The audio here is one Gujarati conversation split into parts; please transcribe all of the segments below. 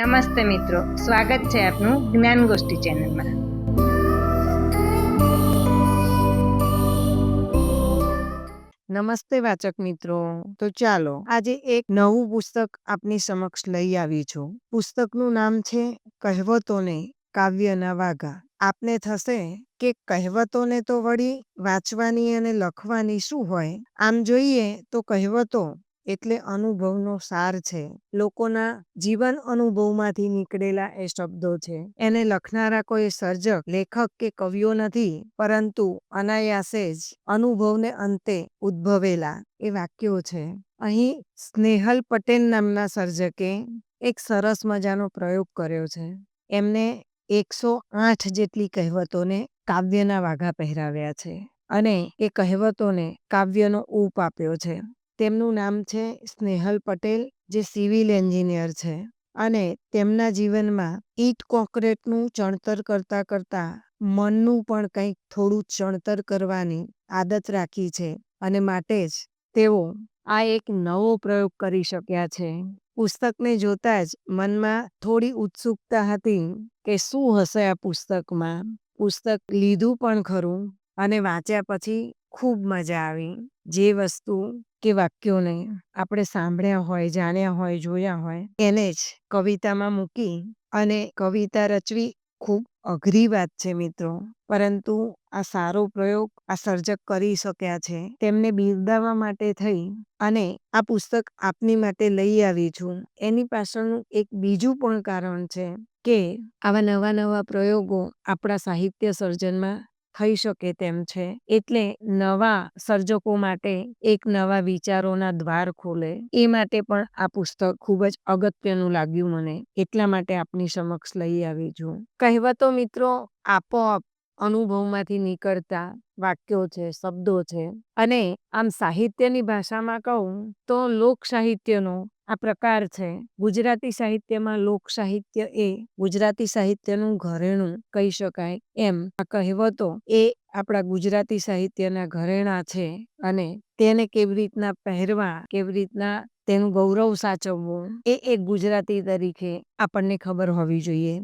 નમસ્તે મિત્રો, સ્વાગત છે આપનું જ્ઞાન ગોષ્ઠી ચેનલમાં. નમસ્તે વાચક મિત્રો, તો ચાલો આજે એક નવું પુસ્તક આપની સમક્ષ લઈ આવી છું. પુસ્તકનું નામ છે કહેવતોને કાવ્યના વાઘા. આપને થશે કે કહેવતોને તો વળી વાંચવાની અને લખવાની શું હોય? આમ જોઈએ તો કહેવતો એટલે અનુભવનો સાર છે. લોકોના જીવન અનુભવમાંથી નીકળેલા એ શબ્દો છે. એને લખનારા કોઈ સર્જક, લેખક કે કવિઓ નથી, પરંતુ અનાયાસે જ અનુભવને અંતે ઉદ્ભવેલા એ વાક્યો છે. અહીં સ્નેહલ પટેલ નામના સર્જકે એક સરસ મજાનો પ્રયોગ કર્યો છે. એમને એકસો આઠ જેટલી કહેવતોને કાવ્યના વાઘા પહેરાવ્યા છે અને એ કહેવતોને કાવ્યનો ઊપ આપ્યો છે. તેમનું નામ છે સ્નેહલ પટેલ, જે સિવિલ એન્જિનિયર છે. અને તેમના જીવનમાં ઈટ કોન્ક્રીટનું ચણતર કરતા કરતા મનનું પણ કંઈક થોડું ચણતર કરવાની આદત રાખી છે. અને માટે જ તેઓ આ એક નવો પ્રયોગ કરી શક્યા છે. પુસ્તકને જોતા જ મનમાં થોડી ઉત્સુકતા હતી કે શું હશે આ પુસ્તકમાં? પુસ્તક લીધું પણ ખરું? અને વાંચ્યા પછી ખૂબ મજા આવી. જે વસ્તુ કે વાક્યોને આપણે સાંભળ્યા હોય, જાણ્યા હોય, જોયા હોય, એને જ કવિતામાં મૂકી અને કવિતા રચવી ખૂબ અઘરી વાત છે મિત્રો. પરંતુ આ સારો પ્રયોગ આ સર્જક કરી શક્યા છે. તેમને બિરદાવવા માટે થઈ અને આ પુસ્તક આપની માટે લઈ આવી છું. એની પાછળનું એક બીજું પણ કારણ છે કે આવા નવા નવા પ્રયોગો આપણા સાહિત્ય સર્જનમાં થઈ શકે તેમ છે. એટલે નવા સર્જકો માટે એક નવા વિચારોના દ્વાર ખોલે. એ માટે પણ આ પુસ્તક ખૂબ જ અગત્યનું લાગ્યું મને. એટલા માટે આપની સમક્ષ લઈ આવી છું. કહેવતો મિત્રો, આપોઆપ અનુભવમાંથી નીકળતા વાક્યો છે, શબ્દો છે. અને આમ સાહિત્યની ભાષામાં કહું તો લોક સાહિત્યનો આ પ્રકાર છે. ગુજરાતી સાહિત્યમાં લોક સાહિત્ય એ ગુજરાતી સાહિત્યનું ઘરેણું કહી શકાય એમ. આ કહેવતો એ આપણા ગુજરાતી સાહિત્યના ઘરેણા છે અને તેને કેવી રીતના પહેરવા, કેવી રીતના તેનું ગૌરવ સાચવવું એ એક ગુજરાતી તરીકે આપણને ખબર હોવી જોઈએ.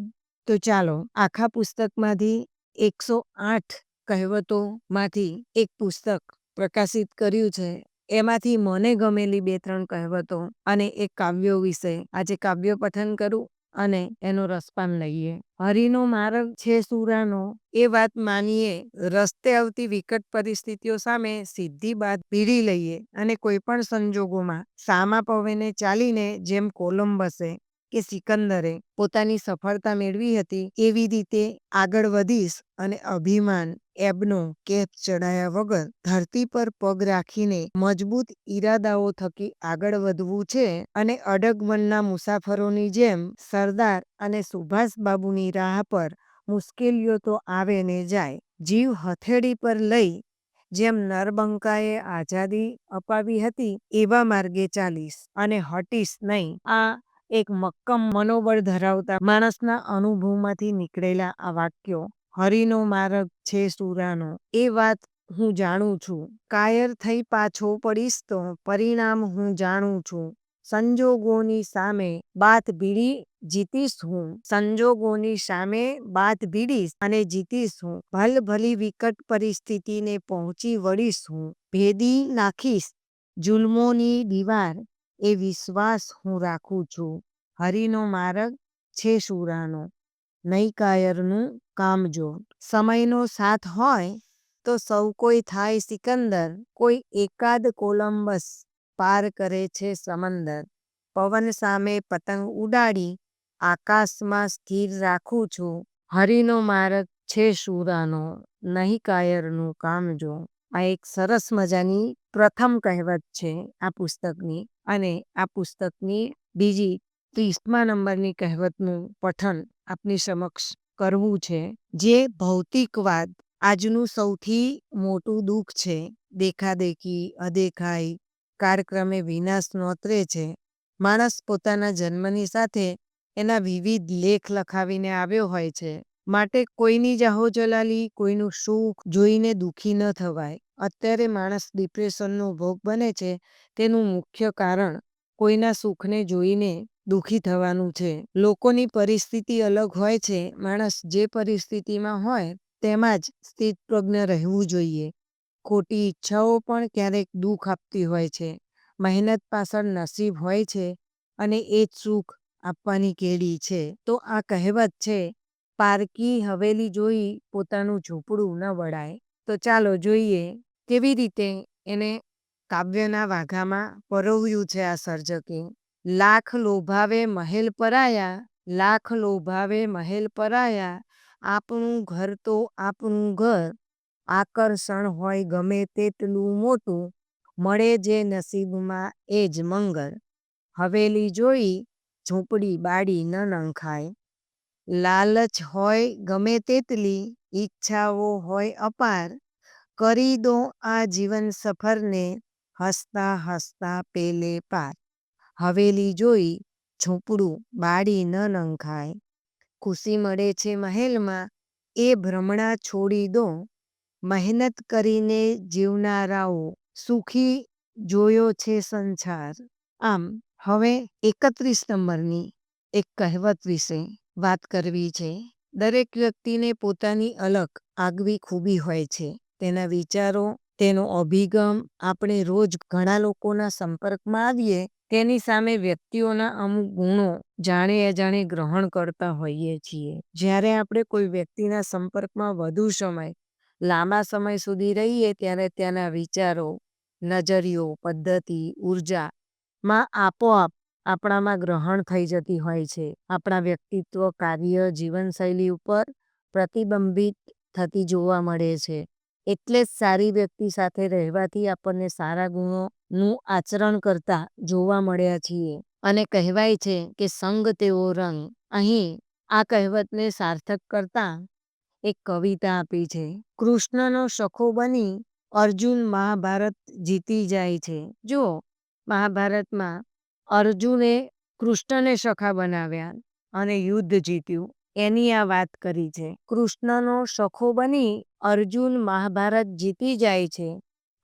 તો ચાલો, આખા પુસ્તકમાંથી એકસો આઠ કહેવતોમાંથી એક પુસ્તક પ્રકાશિત કર્યું છે. એમાંથી મને ગમેલી બે ત્રણ કહેવતો અને એક કાવ્યો વિશે આજે કાવ્ય પઠન કરું અને એનો રસપાન લઈએ. હરિનો માર્ગ છે સુરાનો, એ વાત માનીએ, રસ્તે આવતી વિકટ પરિસ્થિતિઓ સામે સીધી બાદ ભીડી લઈએ અને કોઈ પણ સંજોગોમાં સામા પવેને ચાલીને જેમ કોલંબસે કે સિકંદરે પોતાની સફળતા મેળવી હતી, એવી રીતે આગળ વધીશ અને અભિમાન એબનો કેપ ચડાયા વગર ધરતી પર પગ રાખીને મજબૂત ઈરાદાઓ થકી આગળ વધવું છે અને અડગ મનના મુસાફરોની જેમ સરદાર અને સુભાષબાબુની રાહ પર મુશ્કેલીઓ તો આવે ને જાય, જીવ હથેળી પર લઈ જેમ નરબંકાએ આઝાદી અપાવી હતી, એવા માર્ગે ચાલીશ અને હટીશ નહીં. આ એક મક્કમ મનોબળ ધરાવતા માણસના અનુભવમાંથી નીકળેલા આ વાક્યો, હરિનો માર્ગ છે સુરાનો. એ વાત હું જાણું છું. કાયર થઈ પાછો પડીશ તો પરિણામ હું જાણું છું. સંજોગોની સામે બાત ભીડી જીતીશ હું. સંજોગોની સામે બાત ભીડીશ અને જીતીશ હું. ભલ ભલી વિકટ પરિસ્થિતિને પહોંચી વળીશ હું. ભેદી નાખીશ. જુલ્મોની દીવાર એ વિશ્વાસ હું રાખું છું. હરિનો માર્ગ છે સુરાનો, નહીં કાયરનું કામ જો. સમયનો સાથ હોય તો સૌ કોઈ થાય સિકંદર, કોઈ એકાદ કોલંબસ પાર કરે છે સમંદર. પવન સામે પતંગ ઉડાડી આકાશમાં સ્થિર રાખું છું. હરિનો માર્ગ છે સુરાનો, નહીં કાયરનું કામ જો. આ એક સરસ મજાની પ્રથમ કહેવત છે આ પુસ્તકની. અને આ પુસ્તકની બીજી ત્રીસમા નંબરની કહેવતનું પઠન આપની સમક્ષ કરવું છે, જે ભૌતિકવાદ આજનું સૌથી મોટું દુઃખ છે. દેખાદેખી, અદેખાઈ, કારક્રમે વિનાશ નોતરે છે. માણસ પોતાના જન્મની સાથે એના વિવિધ લેખ લખાવીને આવ્યો હોય છે. માટે કોઈની જાહો જલાલી, કોઈનું સુખ જોઈને દુઃખી ન થવાય. અત્યારે માણસ ડિપ્રેશનનો ભોગ બને છે, તેનું મુખ્ય કારણ કોઈના સુખને જોઈને દુઃખી થવાનું છે. લોકોની પરિસ્થિતિ અલગ હોય છે, માણસ જે પરિસ્થિતિમાં હોય તેમાં જ સ્થિતપ્રજ્ઞ રહેવું જોઈએ. ખોટી ઈચ્છાઓ પણ ક્યારેક દુઃખ આપતી હોય છે. મહેનત પાછળ નસીબ હોય છે અને એ જ સુખ આપવાની કેડી છે. તો આ કહેવત છે પારકી હવેલી જોઈ પોતાનું ઝૂંપડું ન વળાય. તો ચાલો જોઈએ કેવી રીતે એને કાવ્યના વાઘામાં પરોવ્યું છે આ સર્જકે. લાખ લોભાવે મહેલ પરાયા, લાખ લોભાવે મહેલ પરાયા, આપણું ઘર તો આપણું ઘર. આકર્ષણ હોય ગમે તેટલું મોટું, મળે જે નસીબમાં એ જ મંગળ. હવેલી જોઈ ઝૂંપડી બાળી ન નંખાય. લાલચ હોય ગમે તેટલી, ઈચ્છાઓ હોય અપાર, કરી દો આ જીવન સફરને હસતા હસતા પેલે પાર. હવેલી જોઈ ઝૂંપડું બાળી ન નંખાય. ખુશી મળે છે મહેલમાં, એ ભ્રમણા છોડી દો. મહેનત કરીને જીવનારાઓ સુખી જોયો છે સંસાર. આમ, હવે એકત્રીસ નંબરની એક કહેવત વિશે વાત કરવી છે, દરેક વ્યક્તિને પોતાની અલગ આગવી ખૂબી હોય છે. તેના વિચારો, તેનો અભિગમ આપણે રોજ ઘણા લોકોના સંપર્કમાં આવીએ, તેની સામે વ્યક્તિઓના અમુક ગુણો જાણે અજાણે ગ્રહણ કરતા હોઈએ છીએ. જ્યારે આપણે કોઈ વ્યક્તિના સંપર્કમાં વધુ સમય, લાંબા સમય સુધી રહીએ ત્યારે ત્યાંના વિચારો નજરિયો પદ્ધતિ ઉર્જામાં આપોઆપ આપણામાં ગ્રહણ થઈ જતી હોય છે. આપણા વ્યક્તિત્વ, કાર્ય, જીવનશૈલી ઉપર પ્રતિબંબિત થતી જોવા મળે છે. એટલે જ સારી વ્યક્તિ સાથે રહેવાથી આપણને સારા ગુણોનું આચરણ કરતા જોવા મળ્યા છીએ. અને કહેવાય છે કે સંગ તેવો રંગ. અહીં આ કહેવતને સાર્થક કરતા એક કવિતા આપી છે. કૃષ્ણનો સખો બની અર્જુન મહાભારત જીતી જાય છે. જો મહાભારતમાં અર્જુને કૃષ્ણને સખા બનાવ્યા અને યુદ્ધ જીત્યું. એની આ વાત કરી છે કૃષ્ણનો સખો બની અર્જુન મહાભારત જીતી જાય છે.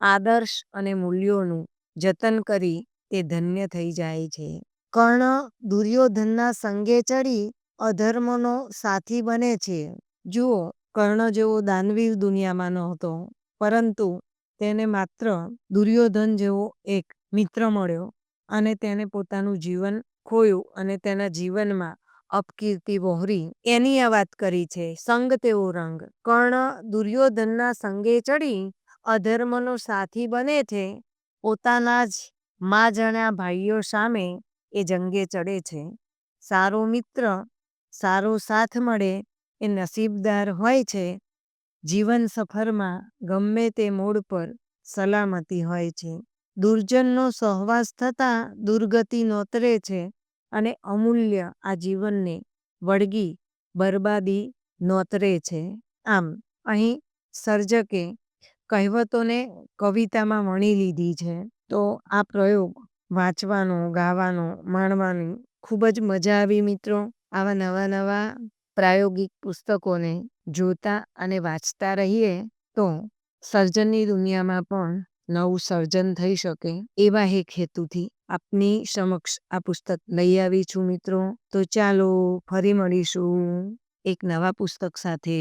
આદર્શ અને મૂલ્યોનું જતન કરી તે ધન્ય થઈ જાય છે. કર્ણ દુર્યોધનના સંગે ચડી અધર્મનો સાથી બને છે. જુઓ, કર્ણ જેવો દાનવીર દુનિયામાં નહોતો, પરંતુ તેને માત્ર દુર્યોધન જેવો એક મિત્ર મળ્યો. અને તેને પોતાનું જીવન ખોયું અને તેના જીવનમાં અપકીર્તિ વહોરી. એની આ વાત કરી છે, સંગ તેવો રંગ. કર્ણ દુર્યોધનના સંગે ચડી, અધર્મનો સાથી બને છે, પોતાના જ મા જણા ભાઈઓ સામે એ જંગે ચડે છે. સારો મિત્ર, સારો સાથ મળે, એ નસીબદાર હોય છે. જીવન સફરમાં ગમે તે મોડ પર સલામતી હોય છે. દુર્જનનો સહવાસ થતાં દુર્ગતિ નોતરે છે અને અમૂલ્ય આ જીવનને વળગી, બરબાદી નોતરે છે. આમ, અહીં સર્જકે કહેવતોને કવિતામાં વણી લીધી છે. તો આ પ્રયોગ વાંચવાનો, ગાવાનો, માણવાની ખૂબ જ મજા આવી મિત્રો. આવા નવા નવા પ્રાયોગિક પુસ્તકોને જોતા અને વાંચતા રહીએ તો સર્જનની દુનિયામાં પણ નવું સર્જન થઈ શકે એવા એક હેતુથી આપની સમક્ષ આ પુસ્તક લઈ આવી છું મિત્રો. તો ચાલો ફરી મળીશું એક નવા પુસ્તક સાથે.